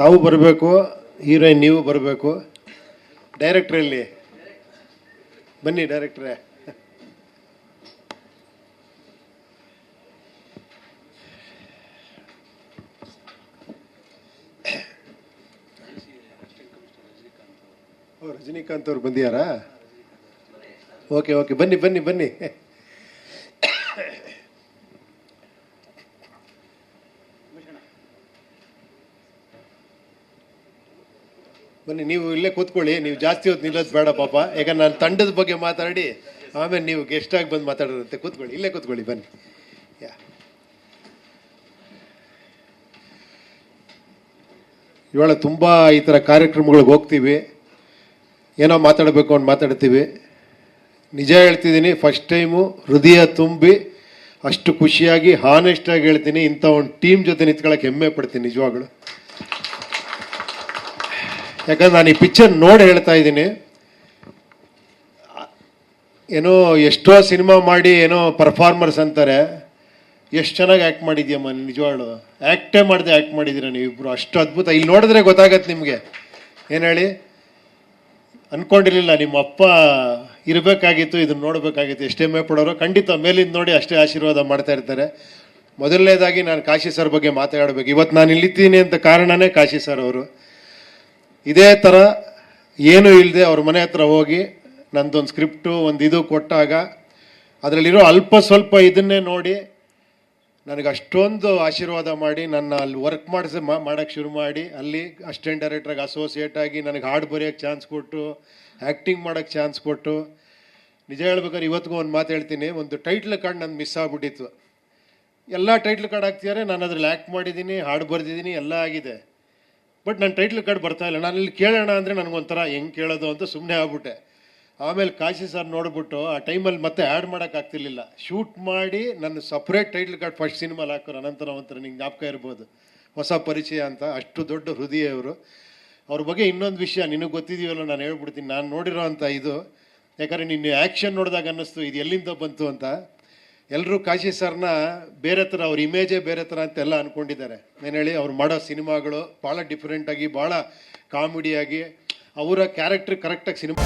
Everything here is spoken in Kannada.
ತಾವು ಬರಬೇಕು, ಹೀರೋಯಿನ್ ನೀವು ಬರಬೇಕು. ಡೈರೆಕ್ಟ್ರ್ ಇಲ್ಲಿ ಬನ್ನಿ ಡೈರೆಕ್ಟ್ರೇ. ಓ, ರಜನಿಕಾಂತ್ ಅವ್ರು ಬಂದಿಯಾರಾ ಓಕೆ ಓಕೆ. ಬನ್ನಿ ಬನ್ನಿ ಬನ್ನಿ. ಬನ್ನಿ, ನೀವು ಇಲ್ಲೇ ಕೂತ್ಕೊಳ್ಳಿ, ನೀವು ಜಾಸ್ತಿ ಹೊತ್ತು ನಿಲ್ಲೋದು ಬೇಡ ಪಾಪ. ಯಾಕಂದ್ರೆ ನಾನು ತಂಡದ ಬಗ್ಗೆ ಮಾತಾಡಿ, ಆಮೇಲೆ ನೀವು ಗೆಸ್ಟ್ ಆಗಿ ಬಂದು ಮಾತಾಡೋದಂತೆ ಕೂತ್ಕೊಳ್ಳಿ, ಇಲ್ಲೇ ಕೂತ್ಕೊಳ್ಳಿ, ಬನ್ನಿ. ಯಾ. ಇವಾಗ ತುಂಬ ಈ ಥರ ಕಾರ್ಯಕ್ರಮಗಳಿಗೆ ಹೋಗ್ತೀವಿ. ಏನೋ ಮಾತಾಡಬೇಕು ಅಂತ ಮಾತಾಡ್ತೀವಿ. ನಿಜ ಹೇಳ್ತಿದ್ದೀನಿ ಫಸ್ಟ್ ಟೈಮು ಹೃದಯ ತುಂಬಿ ಅಷ್ಟು ಖುಷಿಯಾಗಿ ಹಾನೆಸ್ಟಾಗಿ ಹೇಳ್ತೀನಿ, ಇಂಥ ಒಂದು ಟೀಮ್ ಜೊತೆ ನಿಂತ್ಕೊಳ್ಳೋಕೆ ಹೆಮ್ಮೆ ಪಡ್ತೀನಿ ನಿಜವಾಗ್ಲು. ಯಾಕಂದ್ರೆ ನಾನು ಈ ಪಿಕ್ಚರ್ ನೋಡಿ ಹೇಳ್ತಾ ಇದ್ದೀನಿ. ಏನೋ ಎಷ್ಟೋ ಸಿನಿಮಾ ಮಾಡಿ ಏನೋ ಪರ್ಫಾರ್ಮರ್ಸ್ ಅಂತಾರೆ. ಎಷ್ಟು ಚೆನ್ನಾಗಿ ಆ್ಯಕ್ಟ್ ಮಾಡಿದ್ಯಮ್ಮ ನಿಜವಾಳು ಆ್ಯಕ್ಟೇ ಮಾಡಿದೆ ಆ್ಯಕ್ಟ್ ಮಾಡಿದ್ದೀರ ನೀವಿಬ್ರು? ಅಷ್ಟು ಅದ್ಭುತ. ಇಲ್ಲಿ ನೋಡಿದ್ರೆ ಗೊತ್ತಾಗತ್ತೆ ನಿಮಗೆ. ಏನು ಹೇಳಿ? ಅಂದ್ಕೊಂಡಿರಲಿಲ್ಲ ನಿಮ್ಮ ಅಪ್ಪ ಇರಬೇಕಾಗಿತ್ತು, ಇದನ್ನ ನೋಡಬೇಕಾಗಿತ್ತು, ಎಷ್ಟೇ ಮೇ ಪಡೋರು, ಖಂಡಿತ ಮೇಲಿಂದ ನೋಡಿ ಅಷ್ಟೇ ಆಶೀರ್ವಾದ ಮಾಡ್ತಾ ಇರ್ತಾರೆ. ಮೊದಲನೇದಾಗಿ ನಾನು ಕಾಶಿ ಸರ್ ಬಗ್ಗೆ ಮಾತಾಡಬೇಕು. ಇವತ್ತು ನಾನು ಇಲ್ಲಿದ್ದೀನಿ ಅಂತ ಕಾರಣನೇ ಕಾಶಿ ಸರ್ ಅವರು. ಇದೇ ಥರ ಏನೂ ಇಲ್ಲದೆ ಅವ್ರ ಮನೆ ಹತ್ರ ಹೋಗಿ ನಂದೊಂದು ಸ್ಕ್ರಿಪ್ಟು ಒಂದು ಇದು ಕೊಟ್ಟಾಗ ಅದರಲ್ಲಿರೋ ಅಲ್ಪ ಸ್ವಲ್ಪ ಇದನ್ನೇ ನೋಡಿ ನನಗೆ ಅಷ್ಟೊಂದು ಆಶೀರ್ವಾದ ಮಾಡಿ ನನ್ನ ಅಲ್ಲಿ ವರ್ಕ್ ಮಾಡಿಸಿ ಮಾಡೋಕ್ಕೆ ಶುರು ಮಾಡಿ ಅಲ್ಲಿ ಅಸಿಸ್ಟೆಂಟ್ ಡೈರೆಕ್ಟ್ರಾಗಿ ಅಸೋಸಿಯೇಟ್ ಆಗಿ ನನಗೆ ಹಾಡು ಬರೆಯೋಕ್ಕೆ ಚಾನ್ಸ್ ಕೊಟ್ಟು ಆ್ಯಕ್ಟಿಂಗ್ ಮಾಡೋಕ್ಕೆ ಚಾನ್ಸ್ ಕೊಟ್ಟು. ನಿಜ ಹೇಳ್ಬೇಕಾದ್ರೆ ಇವತ್ತಿಗೂ ಒಂದು ಮಾತು ಹೇಳ್ತೀನಿ, ಒಂದು ಟೈಟ್ಲ್ ಕಾರ್ಡ್ ನನ್ನ ಮಿಸ್ ಆಗಿಬಿಟ್ಟಿತ್ತು. ಎಲ್ಲ ಟೈಟ್ಲ್ ಕಾರ್ಡ್ ಹಾಕ್ತಿದ್ದಾರೆ ನಾನು ಅದ್ರಲ್ಲಿ ಆ್ಯಕ್ಟ್ ಮಾಡಿದ್ದೀನಿ ಹಾಡು ಬರೆದಿದ್ದೀನಿ ಎಲ್ಲ ಆಗಿದೆ. ಬಟ್ ನನ್ನ ಟೈಟ್ಲ್ ಕಾರ್ಡ್ ಬರ್ತಾ ಇಲ್ಲ. ನಾನು ಇಲ್ಲಿ ಕೇಳೋಣ ಅಂದರೆ ನನಗೊಂಥರ ಹೆಂಗೆ ಕೇಳೋದು ಅಂತ ಸುಮ್ಮನೆ ಆಗ್ಬಿಟ್ಟೆ. ಆಮೇಲೆ ಕಾಶಿ ಸರ್ ನೋಡ್ಬಿಟ್ಟು ಆ ಟೈಮಲ್ಲಿ ಮತ್ತೆ ಆ್ಯಡ್ ಮಾಡೋಕ್ಕಾಗ್ತಿರ್ಲಿಲ್ಲ ಶೂಟ್ ಮಾಡಿ ನನ್ನ ಸಪ್ರೇಟ್ ಟೈಟ್ಲ್ ಕಾರ್ಡ್ ಫಸ್ಟ್ ಸಿನಿಮಾಲಿ ಹಾಕೋರು ಅನಂತರ ಒಂಥರ ನಿಂಗೆ ಜ್ಞಾಪಕ ಇರ್ಬೋದು. ಹೊಸ ಪರಿಚಯ ಅಂತ. ಅಷ್ಟು ದೊಡ್ಡ ಹೃದಯ ಇವರು. ಅವ್ರ ಬಗ್ಗೆ ಇನ್ನೊಂದು ವಿಷಯ ನಿನಗೆ ಗೊತ್ತಿದೆಯಲ್ಲ ನಾನು ಹೇಳ್ಬಿಡ್ತೀನಿ. ನಾನು ನೋಡಿರೋ ಇದು. ಯಾಕಂದರೆ ನಿನ್ನ ಆ್ಯಕ್ಷನ್ ನೋಡಿದಾಗ ಅನ್ನಿಸ್ತು, ಇದು ಎಲ್ಲಿಂದ ಬಂತು ಅಂತ. ಎಲ್ಲರೂ ಕಾಶಿ ಸರ್ನ ಬೇರೆ ಥರ, ಅವ್ರ ಇಮೇಜೇ ಬೇರೆ ಥರ ಅಂತೆಲ್ಲ ಅಂದ್ಕೊಂಡಿದ್ದಾರೆ ನಾನು ಹೇಳಿ, ಅವ್ರು ಮಾಡೋ ಸಿನಿಮಾಗಳು ಭಾಳ ಡಿಫ್ರೆಂಟಾಗಿ ಭಾಳ ಕಾಮಿಡಿಯಾಗಿ ಅವರ ಕ್ಯಾರೆಕ್ಟ್ರ್ ಕರೆಕ್ಟಾಗಿ ಸಿನಿಮಾ